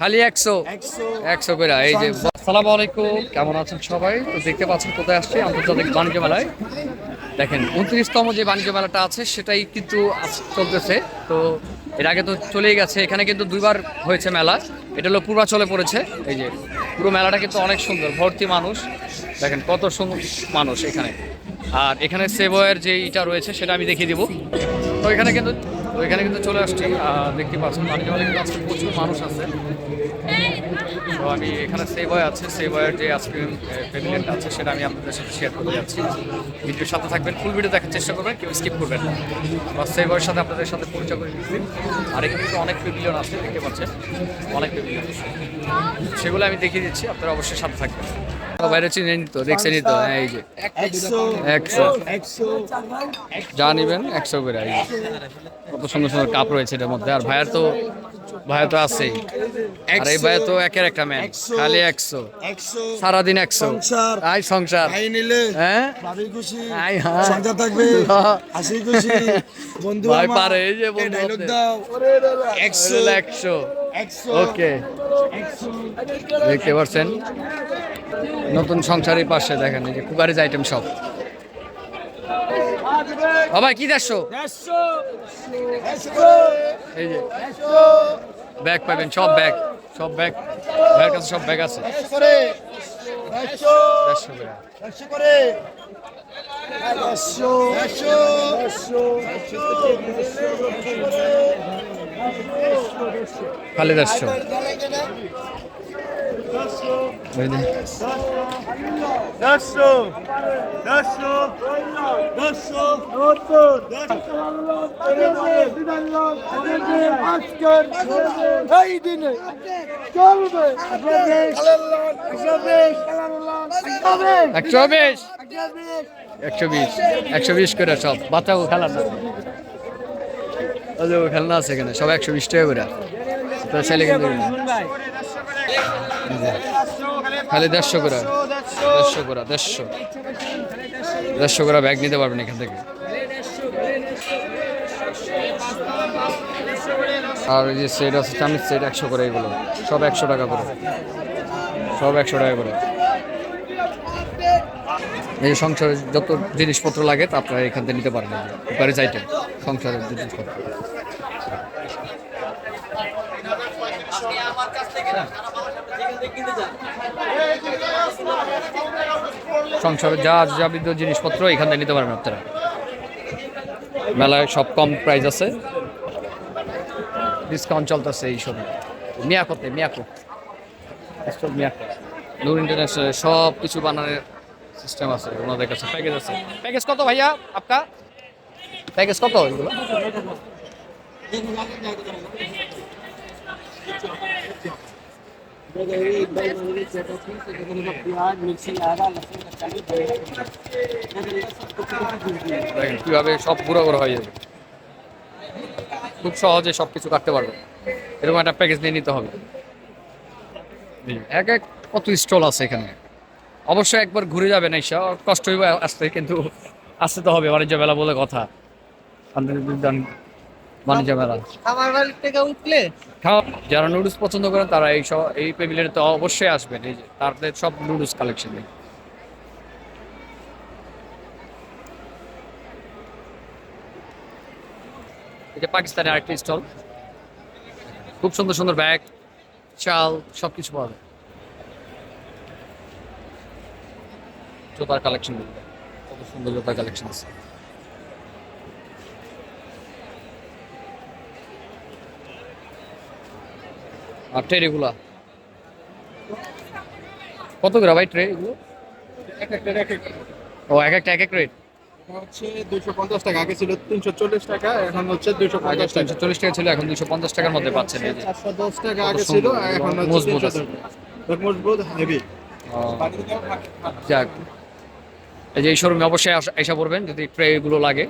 খালি একশো। একশো করে এই যে আসসালামু আলাইকুম, কেমন আছেন সবাই? তো দেখতে পাচ্ছেন কোথায় আসছে, আন্তর্জাতিক বাণিজ্য মেলায়। দেখেন, উনত্রিশতম যে বাণিজ্য মেলাটা আছে, সেটাই কিন্তু চলতেছে। তো এর আগে তো চলেই গেছে, এখানে কিন্তু দুইবার হয়েছে মেলা। এটা হলো পূর্বাচলে পড়েছে, এই যে পুরো মেলাটা কিন্তু অনেক সুন্দর, ভর্তি মানুষ। দেখেন কত সুন্দর মানুষ এখানে। আর এখানে সেবয়ের যে ইটা রয়েছে, সেটা আমি দেখিয়ে দিব। তো এখানে কিন্তু তো এখানে কিন্তু চলে আসছি দেখতে পাচ্ছেন মেলায় কিন্তু আজকে প্রচুর মানুষ আছে। তো আমি এখানে সেবয় আছে সেবয়ের যে আইসক্রিম প্যাভিলিয়নটা আছে, সেটা আমি আপনাদের সাথে শেয়ার করতে যাচ্ছি। ভিডিওর সাথে থাকবেন ফুল ভিডিও দেখার চেষ্টা করবেন, কেউ স্কিপ করবেন না। বা সেবয়ের সাথে আপনাদের সাথে পরিচয় করে দিচ্ছি। আর এখানে কিন্তু অনেক প্যাভিলিয়ন আছে, দেখতে পাচ্ছেন? অনেক প্যাভিলিয়ন সেগুলো আমি দেখিয়ে দিচ্ছি, আপনারা অবশ্যই সাথে থাকবেন। বাইরে চিনে নিত দেখছে নিত হ্যাঁ এই যে একশো যা নিবেন একশো করে এই কত সুন্দর সুন্দর কাপ রয়েছে এটার মধ্যে। আর ভাইয়ার তো ভাইয়া তো আছেই। আর এই ভাইয়া তো একের একটা ম্যান খালি একশো একশো সারাদিন একশো সংসার। আই সংসার। ভাই হ্যাঁ? আই হ্যাঁ। থাকবে। হাসি খুশি। বন্ধু ভাই পারে, এই যে বন্ধু একশো একশো একশো ওকে দেখতে পাচ্ছেন? নতুন সংসারের পাশে দেখেন, এই যে কুকারিজ আইটেম সব বাবা কি দেখছ? এই যে ব্যাগ পাবেন, সব ব্যাগ সব ব্যাগ ভাইয়ের কাছে সব ব্যাগ আছে। খালি দেড়শো আজকের এই দিনে চলবে একশো বিশ একশো বিশ। একশো বিশ করে সব। বাচ্চাও খেলা না। খেলনা আছে এখানে। সব একশো বিশ টাকা করে। তো ছেলে কিন্তু খালি দেড়শো করে দেড়শো করে, দেড়শো। দেড়শো করে ব্যাগ নিতে পারবেন এখান থেকে। আর এই যে সেট আছে চামিচ সেট একশো করে এগুলো। সব একশো টাকা করে। সব একশো টাকা করে। এই সংসারের যত জিনিসপত্র লাগে, তা আপনারা এখান থেকে নিতে পারবেন। কুকারিজ আইটেম সংসারের জিনিসপত্র। সংসারের যা যাবতীয় জিনিসপত্র এখান থেকে নিতে পারেন আপনারা। মেলায় সব কম প্রাইস আছে। ডিসকাউন্ট চলতেছে এই সব মিয়াকোতে মিয়াকো। মিয়াকো। নূর ইন্টারন্যাশনাল সব কিছু বানানোর সিস্টেম আছে ওনাদের কাছে। প্যাকেজ আছে। প্যাকেজ কত ভাইয়া আপকা? প্যাকেজ কত এগুলো? কীভাবে সব গুঁড়ো গুঁড়ো হয়ে যাবে? খুব সহজে সব কিছু কাটতে পারবে। এরকম একটা প্যাকেজ নিয়ে নিতে হবে। এক এক কত স্টল আছে এখানে? অবশ্যই একবার ঘুরে যাবেন এইসব কষ্ট হইবে আসতে, কিন্তু আসতে তো হবে, বাণিজ্য মেলা বলে কথা। উদ্যান বাণিজ্য মেলা বাড়ির থেকে উঠলে? যারা নুডলস পছন্দ করেন তারা এই এই তো অবশ্যই আসবেন। এই যে তাদের সব নুডলস কালেকশন এটা পাকিস্তানের আরেকটি স্টল খুব সুন্দর সুন্দর ব্যাগ চাল সব কিছু পাওয়া যায়। জুতার কালেকশন কত সুন্দর জুতার কালেকশন আছে। আর ট্রে এগুলা কত করে ভাই ট্রে এগুলো? এক এক ও এক একটা এক এক রেট হচ্ছে দুশো পঞ্চাশ টাকা আগে ছিল তিনশো চল্লিশ টাকা এখন হচ্ছে দুশো পঞ্চাশ তিনশো চল্লিশ টাকা ছিল এখন দুশো পঞ্চাশ টাকার মধ্যে পাচ্ছেন চারশো দশ টাকা আগে ছিল এখন মজবুত আছে। মজবুত হেভি যাক। এই যে এই শোরুমে অবশ্যই আসা- এসে পড়বেন যদি লাগে।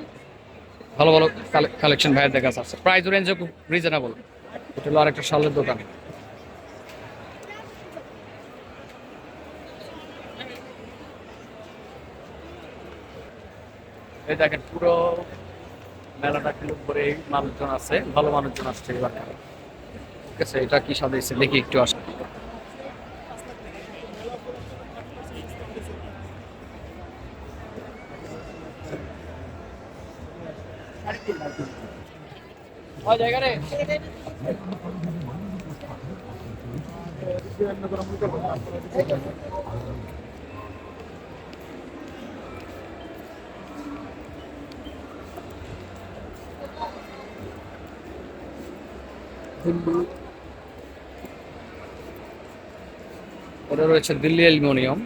ভালো ভালো কালেকশন ভাইয়ের দেখা আছে। প্রাইস রেঞ্জও খুব রিজনেবল এটা হলো আরেকটা শালের দোকান। দেখেন, পুরো মেলাটা কিন্তু করে মানুষজন আছে, ভালো মানুষজন আসছে এবার ঠিক আছে, এটা কি সাজাইছে? দেখি একটু আস। এটা রয়েছে দিল্লি অ্যালুমিনিয়াম।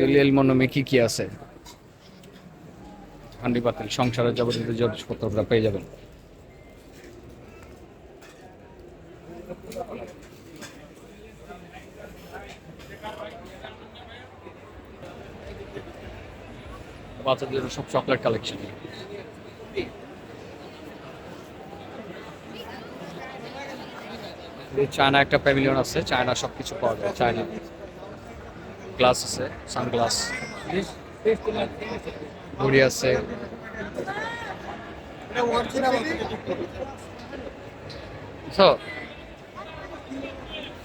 দিল্লি অ্যালুমিনিয়ামে কি কি আছে? হান্ডি পাতিল, সংসারের যাবতীয় জিনিসপত্র পেয়ে যাবেন। বাচ্চাদের সব চকলেট কালেকশন চায়না একটা প্যাভিলিয়ন আছে। চায়না সব কিছু পাওয়া যায়। চায়না গ্লাস আছে সানগ্লাস ঘড়ি আছে।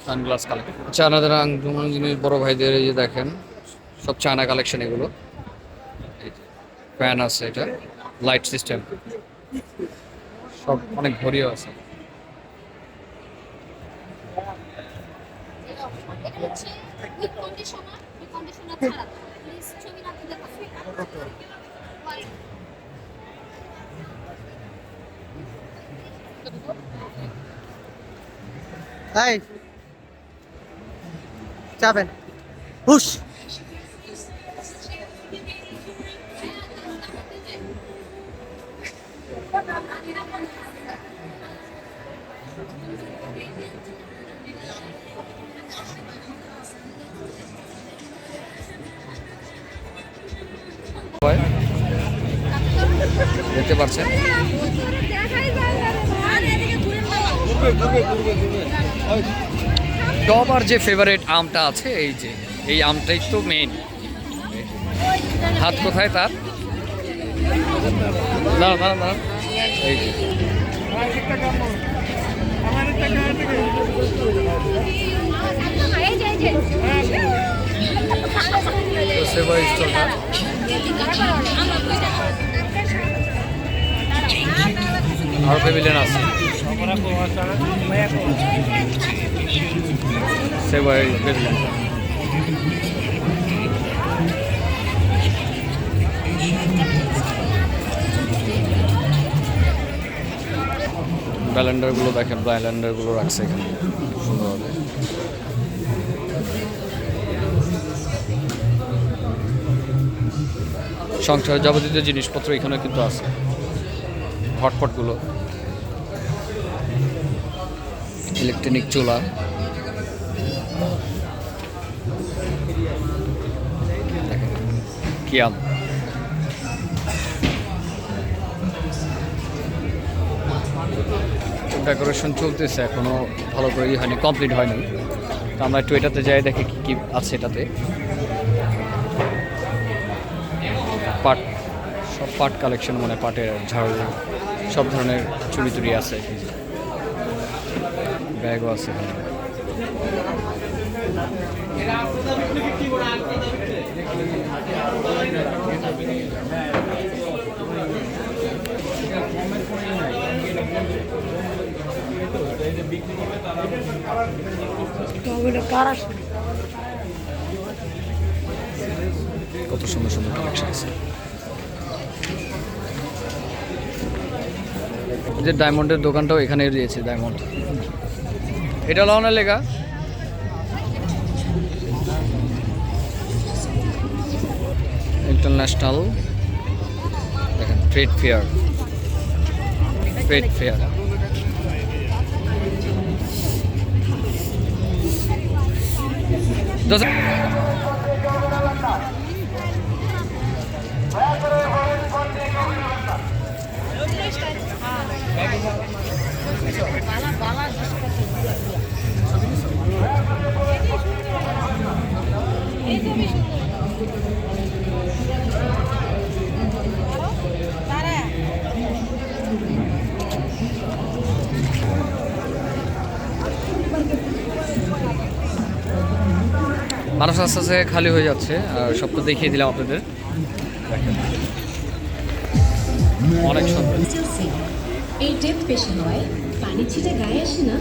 সানগ্লাস কালেকশন চায়নাদের আঙ্গুল জিনিস বড় ভাইদের যে দেখেন, সব চায়না কালেকশন এগুলো। ফ্যান আছে এটা লাইট সিস্টেম সব অনেক ঘড়িও আছে। হচ্ছে উইথ কন্ডিশনার উইথ কন্ডিশনার ছাড়া প্লিজ ছবি না তুলে হুশ। দেখতে পাচ্ছেন। দেখাই যায় না রে ভাই এদিকে ঘুরে টবার যে ফেভারেট আমটা আছে, এই যে, এই আমটাই তো মেন হাত কোথায় তার? না না না এই যে তো সেবার স্টোরটা আরও প্যাভিলিয়ন আছে সেবার প্যাভিলিয়ন ব্যালেন্ডারগুলো দেখেন, ব্যালেন্ডারগুলো রাখছে এখানে। সুন্দরভাবে। সংসারের যাবতীয় জিনিসপত্র এখানে কিন্তু আছে। হটপটগুলো। ইলেকট্রনিক চুলা। কিয়াম ডেকোরেশন চলতেছে, এখনও ভালো করে হয়নি কমপ্লিট হয়নি। তো আমরা একটু এটাতে যাই, দেখি কি কি আছে এটাতে। পাট, সব পাট কালেকশন মানে পাটের ঝাড়ু, সব ধরনের চুরি টুড়ি আছে। ব্যাগও আছে কত সুন্দর সুন্দর কালেকশন আছে। যে ডায়মন্ডের দোকানটাও এখানে রয়েছে ডায়মন্ড এটা লওনের লেখা ইন্টারন্যাশনাল দেখেন ট্রেড ফেয়ার ট্রেড ফেয়ার বালা বালা মানুষ আস্তে আস্তে খালি হয়ে যাচ্ছে আর সব তো দেখিয়ে দিলাম আপনাদের। অনেক সুন্দর। পানি ছিটে গায়ে না